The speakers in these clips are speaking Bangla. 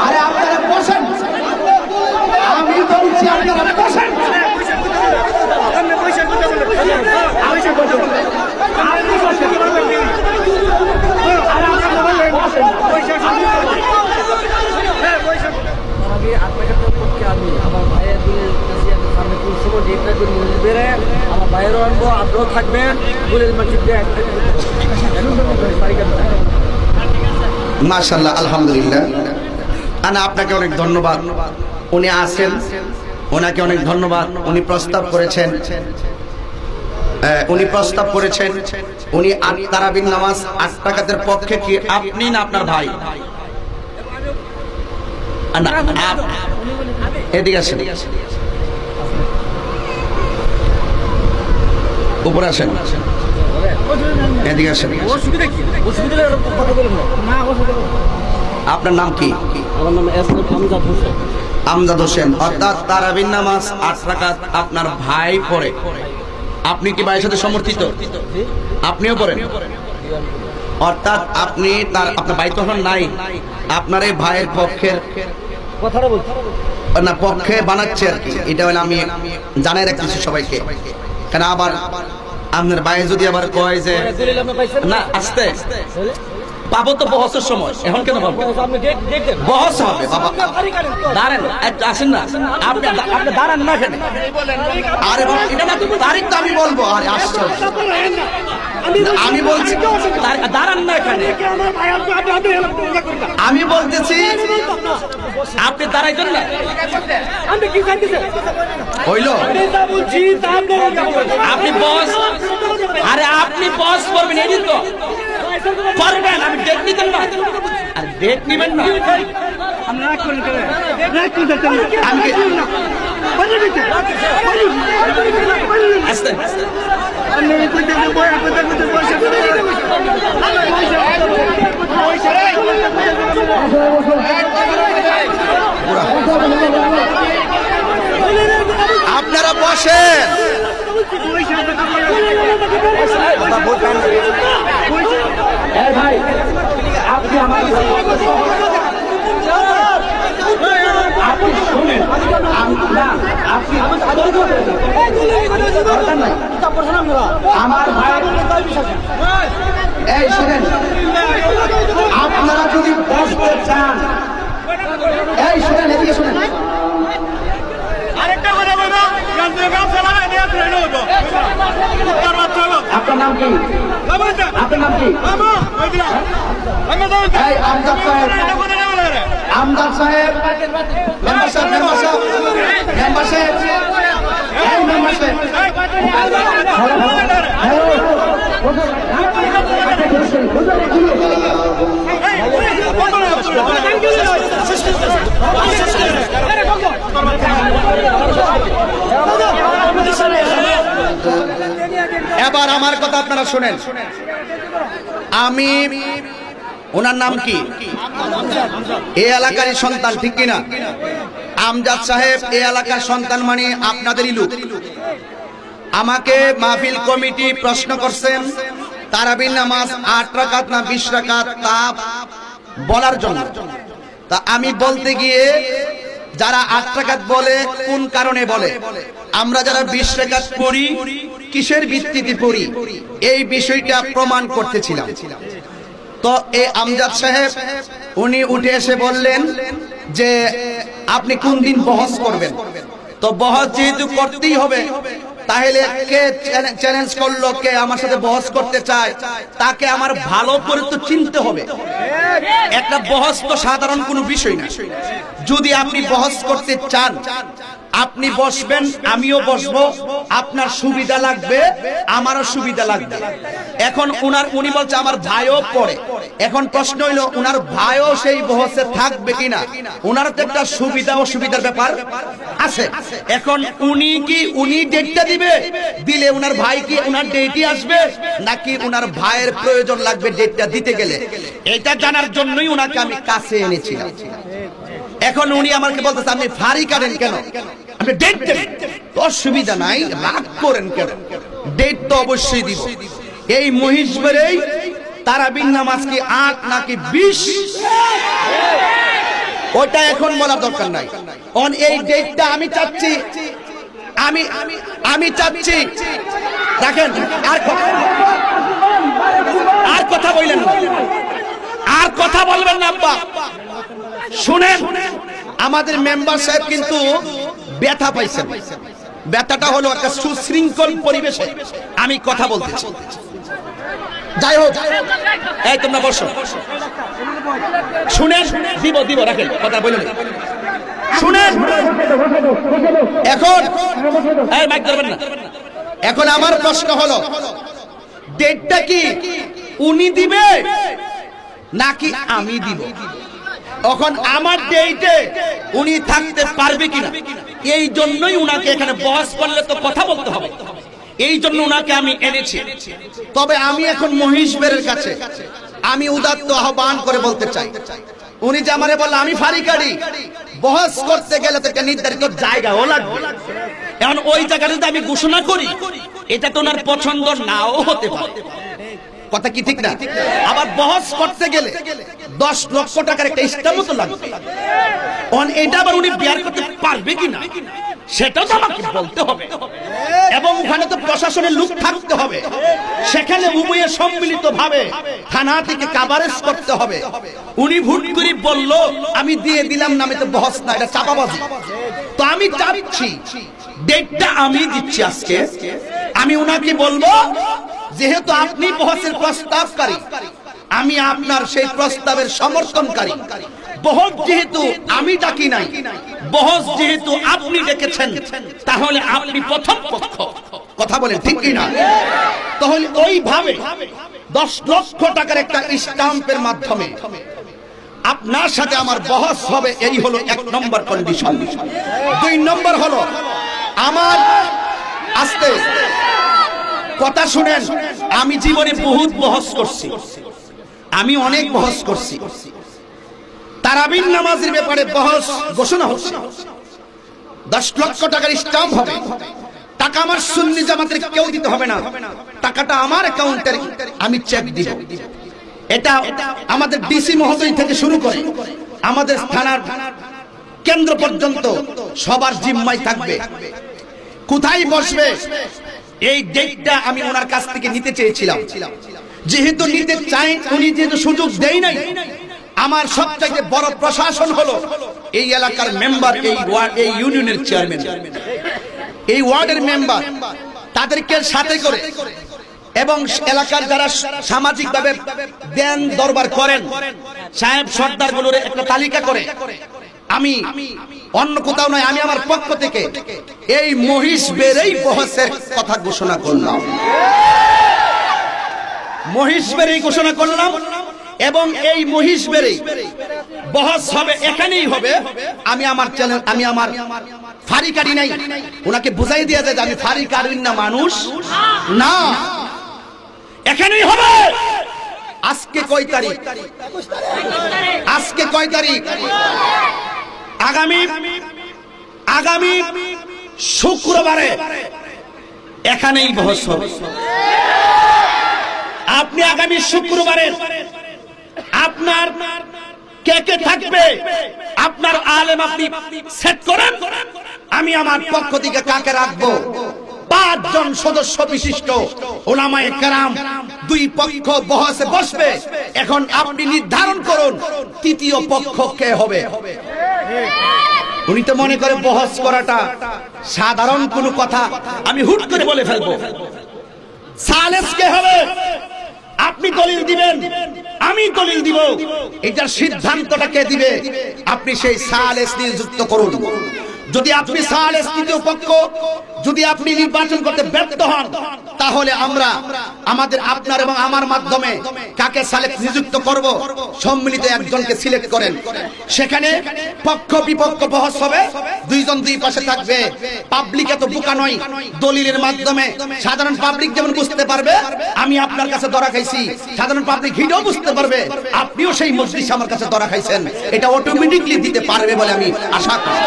আরে আপনারা বসেন। আমি বলছি আপনারা বসেন। আমার ভাইয়েরও আনব আপনারাও থাকবেন মার্কেটে একটা মাশাল্লাহ আলহামদুলিল্লাহ। আনা, আপনাকে অনেক ধন্যবাদ। উনি আছেন, ওনাকে অনেক ধন্যবাদ। উনি প্রস্তাব করেছেন। উনি প্রস্তাব করেছেন, উনি তারাবিন নামাজ আট টাকাতের পক্ষে কি আপনি না আপনার ভাই? এদিকে আসেন। উপরে আসেন। এদিকে আসেন। আপনার নাম কি? আমার নাম এস এম হোসেন। আমজাদ হোসেন অর্থাৎ তারাবিন নামাজ আট রাকাত আপনার ভাই পড়ে। আপনি কি ভাইয়ের সাথে সমর্থিত? আপনিও পড়েন? অর্থাৎ আপনি তার আপনার ভাই তখন নাই। আপনার এই ভাইয়ের পক্ষের কথাটা বলছি। না পক্ষে বানাচ্ছে আর কি। এটা হলে আমি জানাই রাখতেছি সবাইকে। কেন আবার আপনার ভাই যদি আবার কয় যে না আস্তে? পাবো তো বহসের সময়। এখন কেন পাবো? বহস হবে। দাঁড়ান আসেন না। আপনি আপনি দাঁড়ান না এখানে। আরে এটা না তারিখ তো আমি বলব। আরে আশ্চর্য। আমি বলছি দাঁড়ান না এখানে। আমি বলতেছি আপনি দাঁড়াইছেন না। আমি কি জানতেছে হইল। আপনি বস আরে আপনি বস করবেন এদিন তো। পারবেন আমি ডেট নিতেন না আর ডেট নিবেন না। আমরা রাগ করেন কেন? রাগ করতে আমি। আসতে। পয়সা বসেন। আমার আপনারা যদি বসতে চান এই শুনেন এদিকে শুনেন। আরেকটা আপনার নাম কি? আপনার এই আমজাদ সাহেব। সাহেব। সাহেব সাহেব। সাহেব। সাহেব। এবার আমার কথা আপনারা শুনেন। আমি, ওনার নাম কি? এই এলাকারই সন্তান, ঠিক কিনা? আমজাদ সাহেব এই এলাকার সন্তান মানে আপনাদেরই লোক। আমাকে মাহফিল কমিটি প্রশ্ন করছেন, তারাবির নামাজ আট রাকাত না বিশ রাকাত তা বলার জন্য। তা আমি বলতে গিয়ে যারা আট বলে, কোন কারণে বলে? আমরা যারা বিশ টাকাত পড়ি কিসের ভিত্তিতে পড়ি এই বিষয়টা প্রমাণ করতেছিলাম। তো এ আমজাদ সাহেব, উনি উঠে এসে বললেন যে, আপনি কোন দিন বহস করবেন? তো বহস যেহেতু করতেই হবে তাহলে কে চ্যালেঞ্জ করল, কে আমার সাথে বহস করতে চায়, তাকে আমার ভালো করে তো চিনতে হবে। একটা বহস তো সাধারণ কোনো বিষয় না। যদি আপনি বহস করতে চান আপনি বসবেন, আমিও বসবো, আপনার সুবিধা লাগবে, আমারও সুবিধা লাগবে। এখন উনার, উনি বলছে, আমার ভাইও পড়ে। এখন প্রশ্ন হইল, উনার ভাইও সেই বহসে থাকবে কিনা? উনার তো একটা সুবিধা, অসুবিধার ব্যাপার আছে। এখন উনি কি, উনি ডেটটা দিবে? দিলে উনার ভাই কি, উনার ডেটই আসবে? নাকি উনার ভাইয়ের প্রয়োজন লাগবে ডেটটা দিতে গেলে? এটা জানার জন্যই উনাকে আমি কাছে এনেছিলাম। এখন উনি আমাকে বলতেছে, আপনি ফারি কাটেন কেন? আপনি ডেট দেন। অসুবিধা নাই, রাগ করেন কেন? ডেট তো অবশ্যই দিব। এই মহিষ বেড়েই তারাবির নামাজ কি আট নাকি বিশ? ওটা এখন বলার দরকার নাই। অন, এই ডেটটা আমি চাচ্ছি। আমি আমি চাচ্ছি। দেখেন, আর আর কথা বললেন আর কথা বলবেন না, আব্বা। শুনেন, আমাদের মেম্বার সাহেব কিন্তু ব্যথা পাইছেন। ব্যথাটা হলো একটা সুশৃঙ্খল পরিবেশে আমি কথা বলতেছি যাই হোক, এই তোমরা বসো। শুনেন, দিব দিব, রাখেন, কথা বলুন। শুনেন, এখন, এই মাইক ধরবেন না। এখন আমার প্রশ্ন হলো, ডেটটা কি উনি দিবে নাকি আমি দিব? এখন আমার ডেটে উনি থাকতে পারবে কিনা, এই জন্যই উনাকে এখানে বস করলে তো কথা বলতে হবে। এই জন্য উনাকে আমি এনেছি। তবে আমি এখন মহিষবেরের কাছে, আমি উদাত্ত আহ্বান করে বলতে চাই। উনি যে আমারে বলল, আমি ফারিকারি বহস করতে গেলে তো একটা নির্ধারিত জায়গাও লাগবে। এখন ওই জায়গাটা যদি আমি ঘোষণা করি, এটা তো ওনার পছন্দ নাও হতে পারে। কথা কি ঠিক না? আবার বহস করতে গেলে দশ লক্ষ টাকার একটা স্টাম্পও তো লাগবে। অন, এটা আবার উনি বিয়ার করতে পারবে কিনা? সেটাও তো আমাকে বলতে হবে। এবং ওখানে তো প্রশাসনের লোক থাকতে হবে। সেখানে উভয়ে সম্মিলিত ভাবে থানা থেকে কাভারেজ করতে হবে। উনি ভুট করে বলল, আমি দিয়ে দিলাম না আমি তো বহস না, এটা চাপাবাজি তো আমি চাচ্ছি, ডেটটা আমি দিচ্ছি আজকে। আমি উনাকে বলব যেহেতু আপনি বহসের প্রস্তাবকারী, আমি আপনার সেই প্রস্তাবের সমর্থনকারী। বহস যেহেতু আমি ডাকি নাই, বহস যেহেতু আপনি ডেকেছেন, তাহলে আপনি প্রথম পক্ষ। কথা বলেন ঠিক কি না? তাহলে ওইভাবে দশ লক্ষ টাকার একটা স্টাম্পের মাধ্যমে আপনার সাথে আমার বহস হবে, এই হলো এক নম্বর কন্ডিশন দুই নম্বর হলো, আমার আস্তে কথা শুনেন, আমি জীবনে বহুত বহস করছি। আমি অনেক বহস করছি। তারাবিন নামাজের ব্যাপারে বহস ঘোষণা হচ্ছে। দশ লক্ষ টাকার স্টাম্প হবে। টাকা আমার সুন্নি জামাতের কেউ দিতে হবে না। টাকাটা আমার অ্যাকাউন্টের আমি চেক দিব। এটা আমাদের ডিসি মহোদয় থেকে শুরু করে আমাদের থানার কেন্দ্র পর্যন্ত সবার জিম্মায় থাকবে। কোথায় বসবে? এই ডেটটা আমি ওনার কাছ থেকে নিতে চেয়েছিলাম। যেহেতু নিতে চাই, উনি যেহেতু সুযোগ দেই নাই, আমার সবচাইতে বড় প্রশাসন হলো এই এলাকার মেম্বার এই ওয়ার্ড এই ইউনিয়নের চেয়ারম্যান এই ওয়ার্ডের মেম্বার তাদেরকে সাথে করে এবং এলাকার যারা সামাজিক ভাবে দেন দরবার করেন, সাহেব সর্দারগুলোর একটা তালিকা করে, আমি অন্য কোথাও নয় আমি আমার পক্ষ থেকে এই মহিষ বেড়েই বহসের কথা ঘোষণা করলাম। মহিষ বেড়েই ঘোষণা করলাম এবং এই মহিষ বেড়েই বহস হবে, এখানেই হবে। আমি আমার চ্যানেল আমি আমার ফারিকারি নাই। ওনাকে বুঝাই দিয়ে যায় যে আমি ফারিকারি না মানুষ। না, এখানেই হবে। আজকে কয় তারিখ? আজকে কয় তারিখ? আগামী আগামী শুক্রবারে এখানেই বহস হবে আপনি আগামী শুক্রবারে আপনার কে কে থাকবে, আপনার আলেম আপনি সেট করেন, আমি আমার পক্ষ থেকে কাকে রাখব? পাঁচজন সদস্য বিশিষ্ট ওলামায়ে কেরাম দুই পক্ষ বহসে বসবে। এখন আপনি নির্ধারণ করুন তৃতীয় পক্ষ কে হবে। উনি তো মনে করে বহস করাটা সাধারণ কোনো কথা। আমি হুট করে বলে ফেলব। সালেস কে হবে? আপনি দলিল দিবেন। আমি দলিল দিব। এটার সিদ্ধান্তটা কে দিবে? আপনি সেই সালেস নিযুক্ত করুন। যদি আপনি সালেস তৃতীয় পক্ষ, যদি আপনি নির্বাচন করতে ব্যর্থ হন, তাহলে আমরা আমাদের আপনার এবং আমার মাধ্যমে কাকে সালেক নিযুক্ত করব সম্মিলিত একজনকে সিলেক্ট করেন। সেখানে পক্ষ বিপক্ষ বহস হবে দুইজন দুই পাশে থাকবে। পাবলিক এত বোকা নয়, দলিলের মাধ্যমে সাধারণ পাবলিক যেমন বুঝতে পারবে, আমি আপনার কাছে ধরা খাইছি। সাধারণ পাবলিক হিডও বুঝতে পারবে, আপনিও সেই মজলিস আমার কাছে ধরা খাইছেন। এটা অটোমেটিকলি দিতে পারবে বলে আমি আশা করি।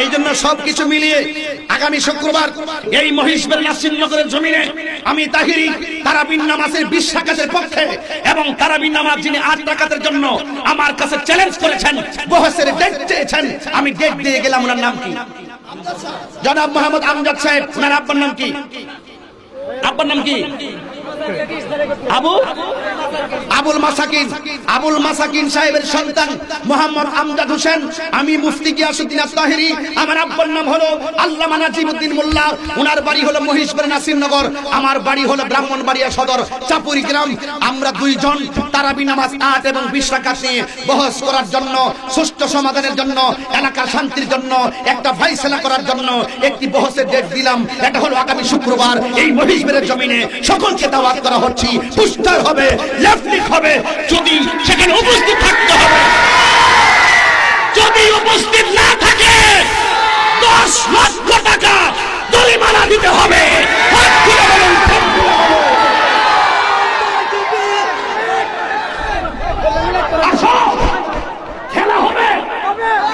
এই জন্য সবকিছু মিলিয়ে আগামী শুক্রবার এই মহিষবের নাসিরনগরের জমিনে আমি তাহিরি তারাবিন নামাজের বিশ রাকাতের পক্ষে এবং তারাবিন নামাজ যিনি আট টাকাতের জন্য আমার কাছে চ্যালেঞ্জ করেছেন বহসের ডেট চেয়েছেন, আমি ডেট দিয়ে গেলাম ওনার নাম কি? জনাব মোহাম্মদ আমজাদ সাহেব, ওনার আব্বার নাম কি? আব্বার নাম কি? আবু? আবুল মাসাকিন আবুল মাসাকিন সাহেবের সন্তান মোহাম্মদ আমজাদ হোসেন। আমি মুফতি গিয়াসুদ্দিন আত্তাহিরি আমার আব্বার নাম হলো আল্লামা নাজিমউদ্দিন মোল্লা। ওনার বাড়ি হলো মহিষপুর নাসিরনগর আমার বাড়ি হলো ব্রাহ্মণবাড়িয়া সদর চাপুরি গ্রাম। আমরা দুইজন তারাবি নামাজ আট এবং বিশ নিয়ে বহস করার জন্য, সুষ্ঠু সমাধানের জন্য এলাকার শান্তির জন্য, একটা ফাইসলা করার জন্য একটি বহসের ডেট দিলাম। এটা হলো আগামী শুক্রবার। এই মহিষপুরের জমিনে সকলকে দাওয়াত করা হচ্ছে। পুস্টার হবে। লেফটিক হবে। যদি সেখানে উপস্থিত থাকতে হবে। যদি উপস্থিত না থাকে, দশ লক্ষ টাকা জরিমানা দিতে হবে হাত তুলে বলুন, হাত তুলে বলুন। আসো, খেলা হবে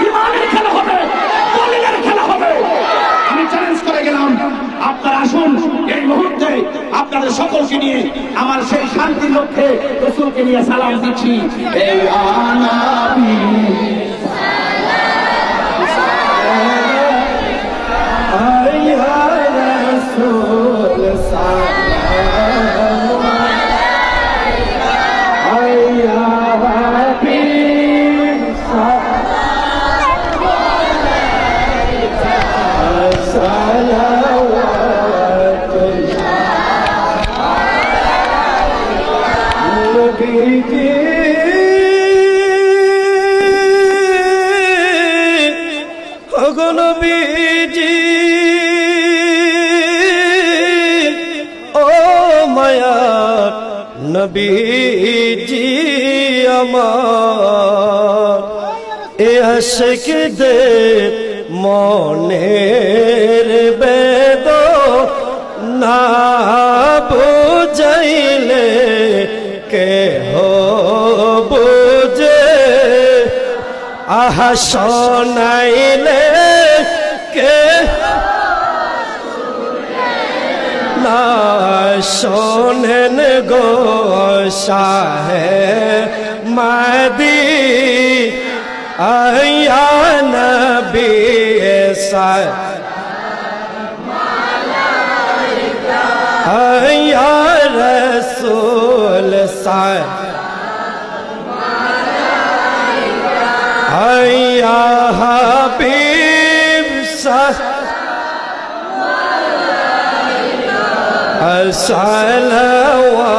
ইমানের খেলা হবে দলিলের খেলা হবে আমি চ্যালেঞ্জ করে গেলাম আপনারা আসুন এই মুহূর্তে আপনাদের সকলকে নিয়ে আমার সেই শান্তির লক্ষ্যে রসুলকে নিয়ে সালাম দিচ্ছি। নবীজি আমার। এ আশিক দে মনের বেদ না বুঝাইলে কে হো বুঝে? আহা শোনাইলে কে না শোনেন গো শাহে মাদি আয়া নবী আয়া রসূল সা সালাওয়াতুল্লাহ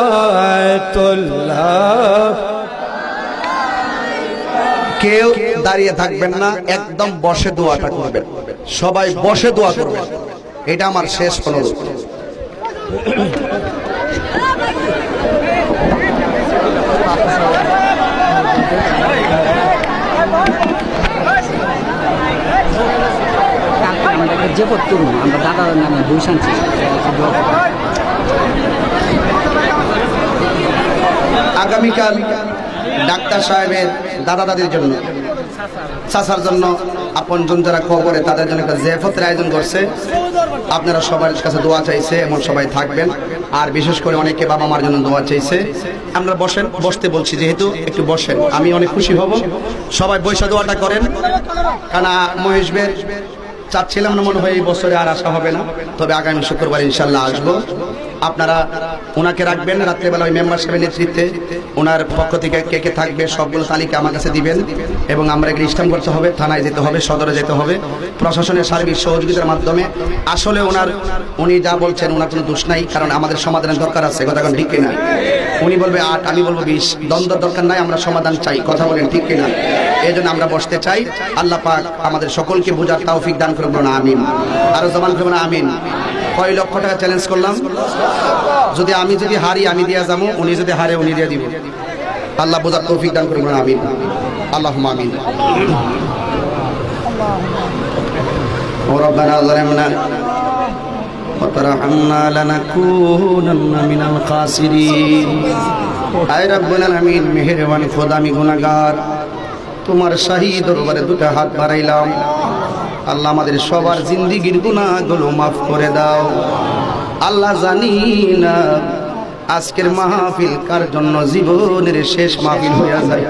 কেউ দাঁড়িয়ে থাকবেন না, একদম বসে দোয়াটা করবেন। সবাই বসে দোয়া করবেন। এটা আমার শেষ অনুরোধ। আমাদেরকে যে করতে আমরা দাদার নামে বই শানছি আগামীকাল ডাক্তার সাহেবের দাদা দাদির জন্য, চাচার জন্য আপনজন যারা খবরে তাদের জন্য একটা জেফতের আয়োজন করছে। আপনারা সবার কাছে দোয়া চাইছে, এমন সবাই থাকবেন। আর বিশেষ করে অনেকে বাবা মার জন্য দোয়া চাইছে। আমরা বসেন, বসতে বলছি, যেহেতু একটু বসেন, আমি অনেক খুশি হব। সবাই বৈশা দোয়াটা করেন। কারণ মহেশবের চাচ্ছিলাম না মনে হয় এই বছরে আর আসা হবে না, তবে আগামী শুক্রবার ইনশাল্লাহ আসব। আপনারা ওনাকে রাখবেন, রাত্রেবেলা ওই মেম্বার সাহেবের নেতৃত্বে। ওনার পক্ষ থেকে কে কে থাকবে সবগুলো তালিকা আমার কাছে দিবেন এবং আমরা ইস্টাম করতে হবে, থানায় যেতে হবে, সদরে যেতে হবে, প্রশাসনের সার্বিক সহযোগিতার মাধ্যমে। আসলে ওনার, উনি যা বলছেন ওনার কোনো দোষ নাই, কারণ আমাদের সমাধানের দরকার আছে, কথা ঠিক কিনা? উনি বলবে আট আমি বলবো বিশ দ্বন্দ্ব দরকার নাই আমরা সমাধান চাই কথা বলেন ঠিক কিনা এই জন্য আমরা বসতে চাই আল্লাহ পাক আমাদের সকলকে বোঝার তৌফিক দান করবো না আমিন আরো জমান করবো না আমিন কয় লক্ষ টাকা চ্যালেঞ্জ করলাম যদি আমি যদি হারি আমি দিয়া যাবো উনি যদি হারে উনি দিয়ে দিব আল্লাহ বোঝার তৌফিক দান করবো না আমিন আল্লাহ আমিন وربنا ظلمنا وترحمنا لنكونن من الخاسرين আয় রব্বুল আলামিন মেহেরবান খোদা আমি গুনাহগার তোমার শাহী দরবারে দুটো হাত বাড়াইলাম আল্লাহ আমাদের সবার জিন্দিগির গুনাহগুলো মাফ করে দাও আল্লাহ জানি না আজকের মাহফিল কার জন্য জীবনের শেষ মাহফিল হইয়া যায়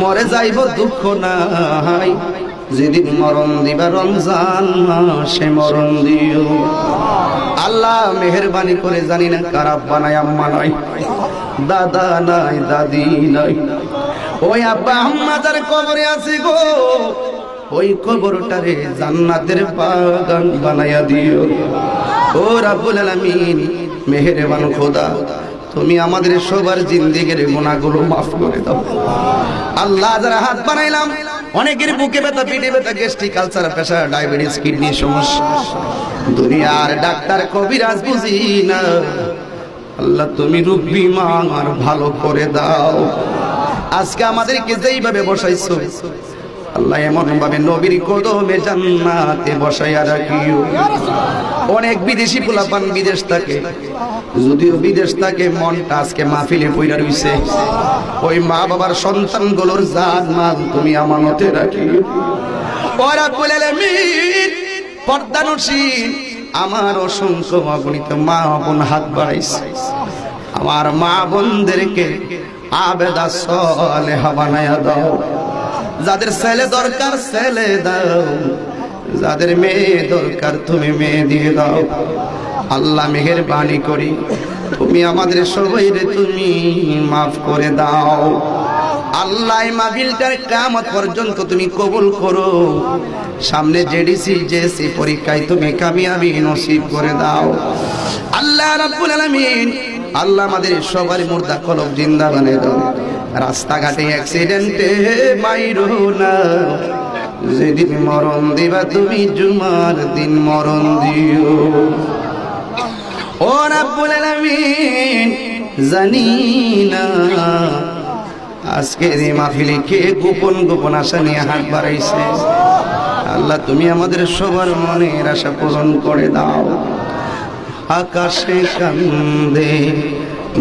মরে যাইব দুঃখ নাই যেদিন মরণ দিবা রমজান মাসে মরণ দিও। আল্লাহ মেহরবানি করে জানি না কারা বানায় আম্মা নাই, দাদা নাই, দাদি নাই। ওই আব্বা আম্মা যার কবরে আছে গো। ওই কবরটারে জান্নাতের বাগান বানায়া দিও। ও রাব্বুল আলামিন, মেহেরবান খোদা, তুমি আমাদের সবার জিন্দিগির গুণাগুলো মাফ করে দাও। আল্লাহ যারা হাত বানাইলাম অনেকের বুকে ব্যথা পিঠে ব্যথা gastric culture pressure diabetes kidney সমস্যা। দুনিয়ার ডাক্তার কবিরাজ বুঝি না। আল্লাহ তুমি রুব্বি মার ভালো করে দাও। আজকে আমাদেরকে যেইভাবে বসাইছো আল্লাহ এমন ভাবে নবীর কদমে জান্নাতে বসাইয়া রাখিও। অনেক বিদেশি পোলাপান বিদেশ থাকে। যদিও বিদেশ থাকে, মনটা আজকে মাহফিলে পইরা রইছে। ওই মা বাবার সন্তানগুলোর জান মাল তুমি আমানতে রাখিও। ওরা বলে পর্দানুসীন আমার অসংখ্য অগণিত মা বোন হাত বাড়াইছে। আমার মা বোনদেরকে আবেদা সলে বানায়া দাও। যাদের ছেলে দরকার, ছেলে দাও। যাদের মেয়ে দরকার, তুমি মেয়ে দিয়ে দাও। আল্লাহ মেহের বাণী করি। তুমি আমাদের সবাই রে, তুমি মাফ করে দাও। আল্লাহ এই মাহফিলটার কামত পর্যন্ত তুমি কবুল করো। সামনে জেডিসি জেসি পরীক্ষায় তুমি কামিয়াবি নসিব করে দাও। আল্লাহ রাব্বুল আলামিন আল্লাহ আমাদের সবার মুর্দা কলব জিন্দা বানিয়ে দাও। রাস্তাঘাটে অ্যাক্সিডেন্টে মাইরো না। যেদিন মরণ দিবা তুমি জুমার দিন মরণ দিও। ও রাব্বুল আলামিন, জানি না। আজকে এই মাহফিলে কে গোপন গোপন আশা নিয়ে হাত বাড়াইছে? আল্লাহ তুমি আমাদের সবার মনের আশা পূরণ করে দাও। আকাশে কান্দে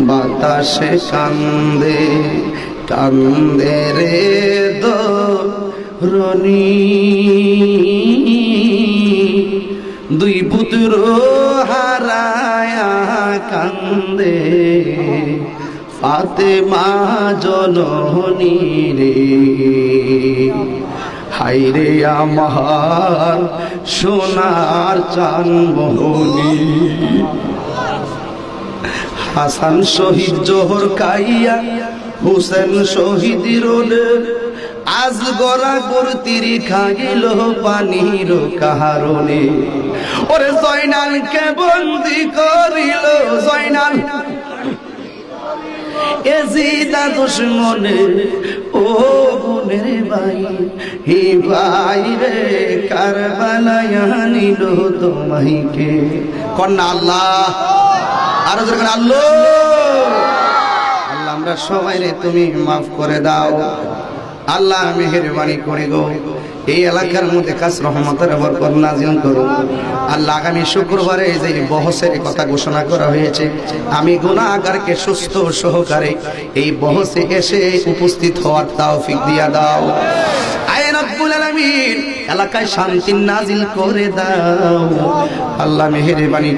বাতাসে কান্দে কান্দে রে দরনি দুই পুত্র হারায়া কান্দে ফাতেমা জননী রে। হাইরে আমার সোনার চান মোহনী। হাসান শহীদ জোহর কাইয়া, হুসেন শহীদ রোলে আজ গড়া করতিরি খাগিল পানির কাহারণে। ওরে জয়নালকে বন্দি করিল, জয়নাল। এজিদা দুশ্মনে, ও বোনের ভাই। হি ভাই রে কারবালায় নিল তোমাইকে। কন্যা আল্লাহ। আরও যখন আল্লাহ। আল্লাহ, আমরা সবাই রে তুমি মাফ করে দাও। আল্লাহ মেহেরবানি করে গো। এই এলাকার মধ্যে কাজ রহমতের বরকত নাজিল করো। আল্লাহ আগামী শুক্রবারে যে বহসের কথা ঘোষণা করা হয়েছে, আমি গুণাগারকে সুস্থ সহকারে এই বহসে এসে উপস্থিত হওয়ার তৌফিক দিয়া দাও। এলাকায় শান্তি করে দাও। আল্লাহ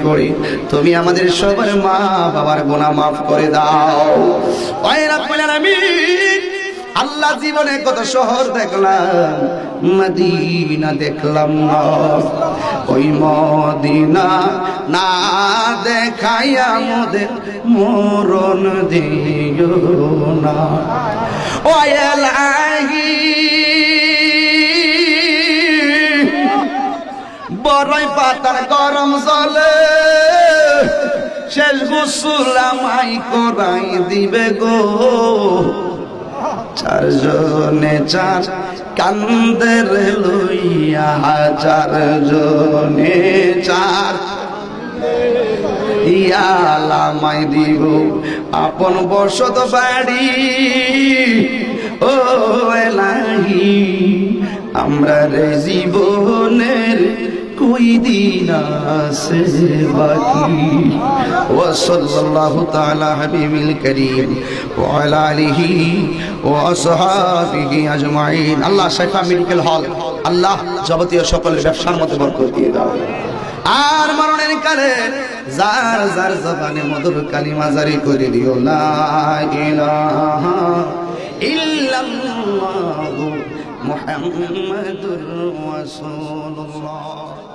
করে, তুমি আমাদের সবার মা বাবার গোনা মাফ করে দাও। আলামিন আল্লাহ জীবনে কত শহর দেখলাম, মদিনা দেখলাম ওই মদিনা না দেখাইয়া মোদের মরণ দিও না। ও এলাহি, বড়ই পাতার গরম জলে শেষ গোসুল আমায় করাই দিবে গো। চারজনে চার কান্দের লইয়া চারজনে চার। ইয়ালামাই দিব আপন বসত বাড়ি, ও এলাহি, আমরা রে জীবনের کوئی دینا سے باقی وصلی اللہ تعالی حبیب الکریم وعلا آلہ واصحابہ اجمعین اللہ شفا میڈیکل হল আল্লাহ যাবতীয় সকল ব্যবসার মধ্যে বরকত দিয়ে দাও আর মরণের কালে যার যার জবানে মধুর কালিমা জারি করে দিও লা ইলাহা ইল্লাল্লাহু আলাইহি ওয়াসাল্লাম